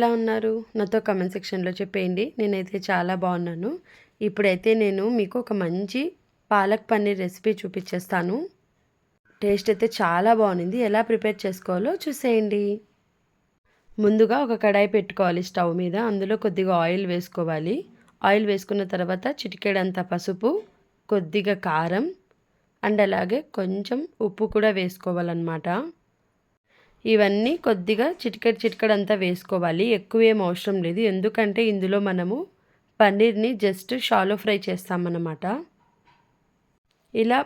ఎలా ఉన్నారు? నాతో కమెంట్ సెక్షన్లో చెప్పేయండి. నేనైతే చాలా బాగున్నాను. ఇప్పుడైతే నేను మీకు ఒక మంచి పాలక్ పన్నీర్ రెసిపీ చూపించేస్తాను టేస్ట్ అయితే చాలా బాగుంది. ఎలా ప్రిపేర్ చేసుకోవాలో చూసేయండి. ముందుగా ఒక కడాయి పెట్టుకోవాలి స్టవ్ మీద. అందులో కొద్దిగా ఆయిల్ వేసుకోవాలి. ఆయిల్ వేసుకున్న తర్వాత చిటికెడంత పసుపు కొద్దిగా కారం అండ్ అలాగే కొంచెం ఉప్పు కూడా వేసుకోవాలన్నమాట. ఇవన్నీ కొద్దిగా చిటికెడ్ చిటికెడ్ అంతా వేసుకోవాలి. ఎక్కువ ఏం అవసరం లేదు. ఎందుకంటే ఇందులో మనము పన్నీర్ని జస్ట్ షాలో ఫ్రై చేస్తామన్నమాట. ఇలా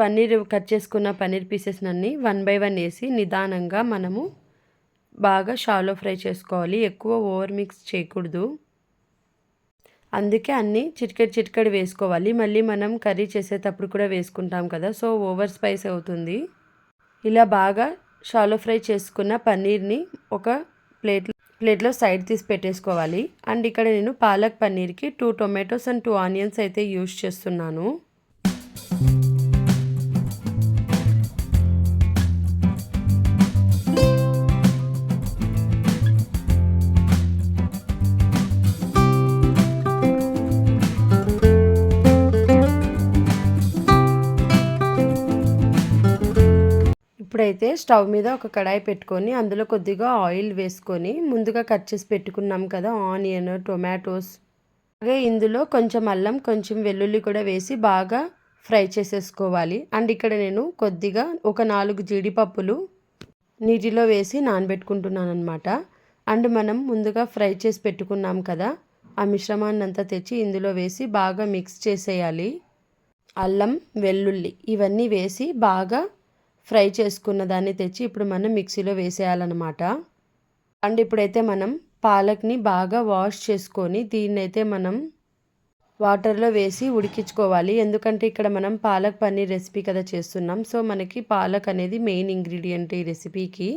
పన్నీర్ కట్ చేసుకున్న పన్నీర్ పీసెస్ అన్ని వన్ బై వన్ వేసి నిదానంగా మనము బాగా షాలో ఫ్రై చేసుకోవాలి. ఎక్కువ ఓవర్ మిక్స్ చేయకూడదు. అందుకే అన్నీ చిటికెడ్ చిటికెడ్ వేసుకోవాలి. మళ్ళీ మనం కర్రీ చేసేటప్పుడు కూడా వేసుకుంటాం కదా సో ఓవర్ స్పైస్ అవుతుంది. ఇలా బాగా షాలో ఫ్రై చేసుకున్న పన్నీర్ని ఒక ప్లేట్ ప్లేట్లో సైడ్ తీసి పెట్టేసుకోవాలి. అండ్ ఇక్కడ నేను palak పన్నీర్కి two tomatoes and two onions అయితే యూస్ చేస్తున్నాను. ఇప్పుడైతే స్టవ్ మీద ఒక కడాయి పెట్టుకొని అందులో కొద్దిగా ఆయిల్ వేసుకొని ముందుగా కట్ చేసి పెట్టుకున్నాం కదా ఆనియన్ టొమాటోస్. అలాగే ఇందులో కొంచెం అల్లం కొంచెం వెల్లుల్లి కూడా వేసి బాగా ఫ్రై చేసేసుకోవాలి. అండ్ ఇక్కడ నేను కొద్దిగా ఒక నాలుగు జీడిపప్పులు నీటిలో వేసి నానబెట్టుకుంటున్నాను అనమాట అండ్ మనం ముందుగా ఫ్రై చేసి పెట్టుకున్నాం కదా ఆ మిశ్రమాన్ని అంతా తెచ్చి ఇందులో వేసి బాగా మిక్స్ చేసేయాలి. అల్లం వెల్లుల్లి ఇవన్నీ వేసి బాగా ఫ్రై చేసుకున్న దాన్ని తెచ్చి ఇప్పుడు మనం మిక్సీలో వేసేయాలన్నమాట. అండ్ ఇప్పుడైతే మనం పాలక్ని బాగా వాష్ చేసుకొని దీన్నైతే మనం వాటర్లో వేసి ఉడికించుకోవాలి. ఎందుకంటే ఇక్కడ మనం పాలక్ పన్నీర్ రెసిపీ కదా చేస్తున్నాం. సో మనకి పాలక్ అనేది మెయిన్ ఇంగ్రీడియంట్ ఈ రెసిపీకి.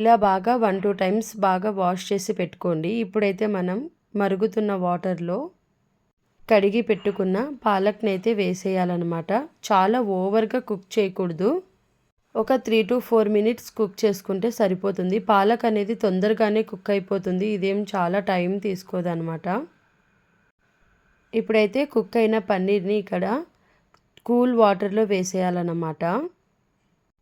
ఇలా బాగా వన్ టూ టైమ్స్ బాగా వాష్ చేసి పెట్టుకోండి. ఇప్పుడైతే మనం మరుగుతున్న వాటర్లో కడిగి పెట్టుకున్న పాలక్ని అయితే వేసేయాలన్నమాట. చాలా ఓవర్గా కుక్ చేయకూడదు. ఒక three to four minutes cook చేసుకుంటే సరిపోతుంది. పాలక్ అనేది తొందరగానే కుక్ అయిపోతుంది. ఇదేం చాలా టైం తీసుకోదనమాట. ఇప్పుడైతే కుక్ అయిన పన్నీర్ని ఇక్కడ కూల్ వాటర్లో వేసేయాలన్నమాట.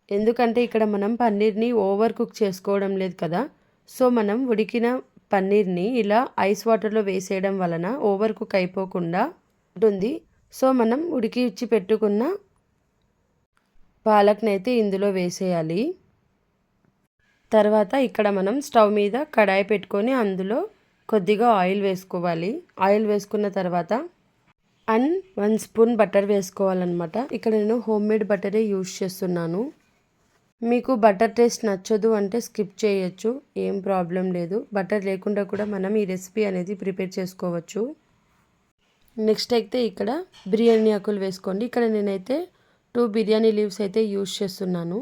ఎందుకంటే ఇక్కడ మనం పన్నీర్ని ఓవర్ కుక్ చేసుకోవడం లేదు కదా. సో మనం ఉడికిన పన్నీర్ని ఇలా ఐస్ వాటర్లో వేసేయడం వలన ఓవర్ కుక్ అయిపోకుండా ఉంటుంది. సో మనం ఉడికి ఇచ్చి పెట్టుకున్న పాలక్ని అయితే ఇందులో వేసేయాలి. తర్వాత ఇక్కడ మనం స్టవ్ మీద కడాయి పెట్టుకొని అందులో కొద్దిగా ఆయిల్ వేసుకోవాలి. ఆయిల్ వేసుకున్న తర్వాత అండ్ వన్ స్పూన్ బటర్ వేసుకోవాలన్నమాట. ఇక్కడ నేను హోమ్ మేడ్ బటరే యూజ్ చేస్తున్నాను. మీకు బటర్ టేస్ట్ నచ్చదు అంటే స్కిప్ చేయొచ్చు ఏం ప్రాబ్లం లేదు. బటర్ లేకుండా కూడా మనం ఈ రెసిపీ అనేది ప్రిపేర్ చేసుకోవచ్చు. నెక్స్ట్ అయితే ఇక్కడ బిర్యానీ ఆకులు వేసుకోండి. ఇక్కడ నేనైతే టూ బిర్యానీ లీవ్స్ అయితే యూస్ చేస్తున్నాను.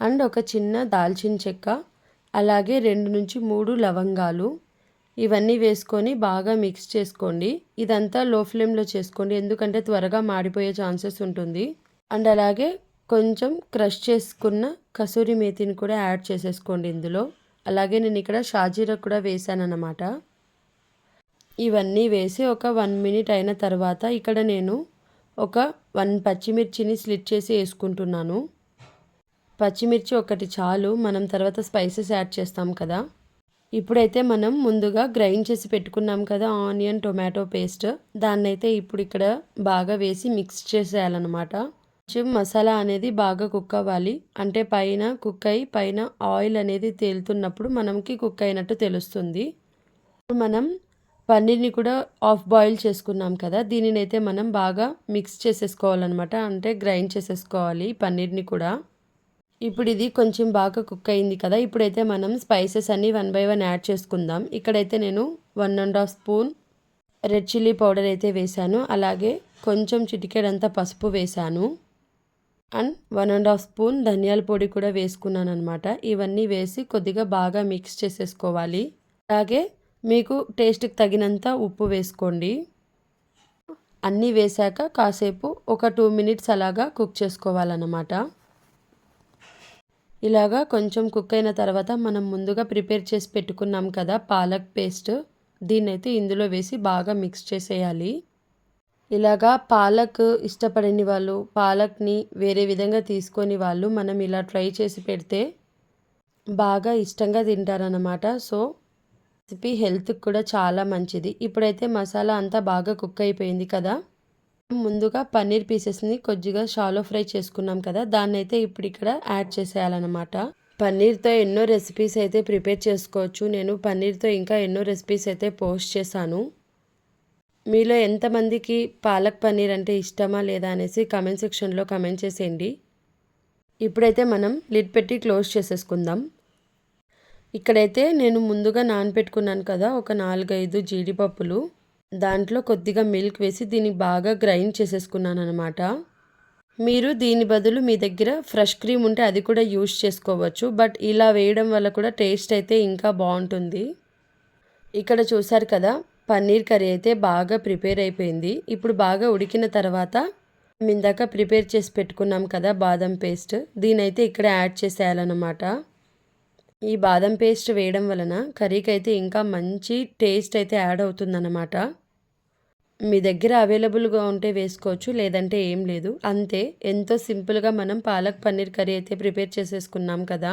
అండ్ ఒక చిన్న దాల్చిన చెక్క అలాగే రెండు నుంచి మూడు లవంగాలు. ఇవన్నీ వేసుకొని బాగా మిక్స్ చేసుకోండి. ఇదంతా లో ఫ్లేమ్లో చేసుకోండి ఎందుకంటే త్వరగా మాడిపోయే ఛాన్సెస్ ఉంటుంది. అండ్ అలాగే కొంచెం క్రష్ చేసుకున్న కసూరి మేతిని కూడా యాడ్ చేసేసుకోండి ఇందులో. అలాగే నేను ఇక్కడ షాజీరా కూడా వేసాను అన్నమాట ఇవన్నీ వేసి ఒక వన్ మినిట్ అయిన తర్వాత ఇక్కడ నేను ఒక వన్ పచ్చిమిర్చిని స్లిట్ చేసి వేసుకుంటున్నాను. పచ్చిమిర్చి ఒకటి చాలు మనం తర్వాత స్పైసెస్ యాడ్ చేస్తాం కదా. ఇప్పుడైతే మనం ముందుగా గ్రైండ్ చేసి పెట్టుకున్నాం కదా ఆనియన్ టొమాటో పేస్ట్. దాన్ని అయితే ఇప్పుడు ఇక్కడ బాగా వేసి మిక్స్ చేసేయాలన్నమాట. కొంచెం మసాలా అనేది బాగా కుక్ అవ్వాలి. అంటే పైన కుక్ అయి పైన ఆయిల్ అనేది తేలుతున్నప్పుడు మనకి కుక్ అయినట్టు తెలుస్తుంది. మనం పన్నీర్ని కూడా ఆఫ్ బాయిల్ చేసుకున్నాం కదా దీనిని అయితే మనం బాగా మిక్స్ చేసేసుకోవాలన్నమాట. అంటే గ్రైండ్ చేసేసుకోవాలి పన్నీర్ని కూడా. ఇప్పుడు ఇది కొంచెం బాగా కుక్ అయింది కదా ఇప్పుడైతే మనం స్పైసెస్ అన్నీ వన్ బై వన్ యాడ్ చేసుకుందాం. ఇక్కడైతే నేను one and half spoon red chilli powder అయితే వేశాను. అలాగే కొంచెం చిటికెడంతా పసుపు వేశాను. And one and half spoon ధనియాల పొడి కూడా వేసుకున్నాను అనమాట ఇవన్నీ వేసి కొద్దిగా బాగా మిక్స్ చేసేసుకోవాలి. అలాగే మీకు టేస్ట్కి తగినంత ఉప్పు వేసుకోండి. అన్నీ వేశాక కాసేపు ఒక టూ మినిట్స్ అలాగా కుక్ చేసుకోవాలన్నమాట. ఇలాగా కొంచెం కుక్ అయిన తర్వాత మనం ముందుగా ప్రిపేర్ చేసి పెట్టుకున్నాం కదా పాలక్ పేస్ట్. దీన్నైతే ఇందులో వేసి బాగా మిక్స్ చేసేయాలి. ఇలాగా పాలక్ ఇష్టపడని వాళ్ళు పాలక్ని వేరే విధంగా తీసుకొని వాళ్ళు మనం ఇలా ట్రై చేసి పెడితే బాగా ఇష్టంగా తింటారన్నమాట. సో రెసిపీ హెల్త్కి కూడా చాలా మంచిది. ఇప్పుడైతే మసాలా అంతా బాగా కుక్ అయిపోయింది కదా? ముందుగా పన్నీర్ పీసెస్ని కొద్దిగా షాలో ఫ్రై చేసుకున్నాం కదా? దాన్ని అయితే ఇప్పుడు ఇక్కడ యాడ్ చేసేయాలన్నమాట. పన్నీర్తో ఎన్నో రెసిపీస్ అయితే ప్రిపేర్ చేసుకోవచ్చు. నేను పన్నీర్తో ఇంకా ఎన్నో రెసిపీస్ అయితే పోస్ట్ చేశాను. మీలో ఎంతమందికి పాలక్ పన్నీర్ అంటే ఇష్టమా లేదా అనేసి కమెంట్ సెక్షన్లో కమెంట్ చేసేయండి. ఇప్పుడైతే మనం లిడ్ పెట్టి క్లోజ్ చేసేసుకుందాం. ఇక్కడైతే నేను ముందుగా నానపెట్టుకున్నాను కదా ఒక నాలుగైదు జీడిపప్పులు. దాంట్లో కొద్దిగా మిల్క్ వేసి దీన్ని బాగా గ్రైండ్ చేసేసుకున్నాను అనమాట మీరు దీని బదులు మీ దగ్గర ఫ్రెష్ క్రీమ్ ఉంటే అది కూడా యూస్ చేసుకోవచ్చు బట్ ఇలా వేయడం వల్ల కూడా టేస్ట్ అయితే ఇంకా బాగుంటుంది. ఇక్కడ చూసారు కదా పన్నీర్ కర్రీ అయితే బాగా ప్రిపేర్ అయిపోయింది. ఇప్పుడు బాగా ఉడికిన తర్వాత ఇందాక ప్రిపేర్ చేసి పెట్టుకున్నాం కదా బాదం పేస్ట్. దీనైతే ఇక్కడ యాడ్ చేసేయాలన్నమాట. ఈ బాదం పేస్ట్ వేయడం వలన కర్రీకి అయితే ఇంకా మంచి టేస్ట్ అయితే యాడ్ అవుతుందన్నమాట. మీ దగ్గర అవైలబుల్గా ఉంటే వేసుకోవచ్చు లేదంటే ఏం లేదు. అంతే ఎంతో సింపుల్గా మనం పాలక్ పన్నీర్ కర్రీ అయితే ప్రిపేర్ చేసేసుకున్నాం కదా.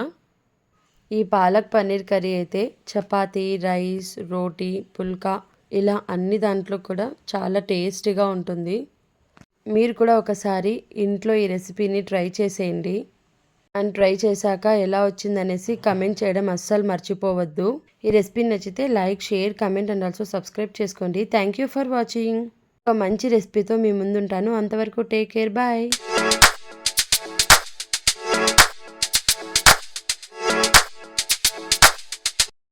ఈ పాలక్ పన్నీర్ కర్రీ అయితే చపాతీ రైస్ రోటీ పుల్కా ఇలా అన్ని దాంట్లో కూడా చాలా టేస్టీగా ఉంటుంది. మీరు కూడా ఒకసారి ఇంట్లో ఈ రెసిపీని ట్రై చేసేయండి. అండ్ ట్రై చేశాక ఎలా వచ్చిందనేసి కమెంట్ చేయడం అస్సలు మర్చిపోవద్దు. ఈ రెసిపీ నచ్చితే like share comment and also subscribe చేసుకోండి. థ్యాంక్ యూ ఫర్ వాచింగ్ ఒక మంచి రెసిపీతో మీ ముందుంటాను. అంతవరకు టేక్ కేర్ బాయ్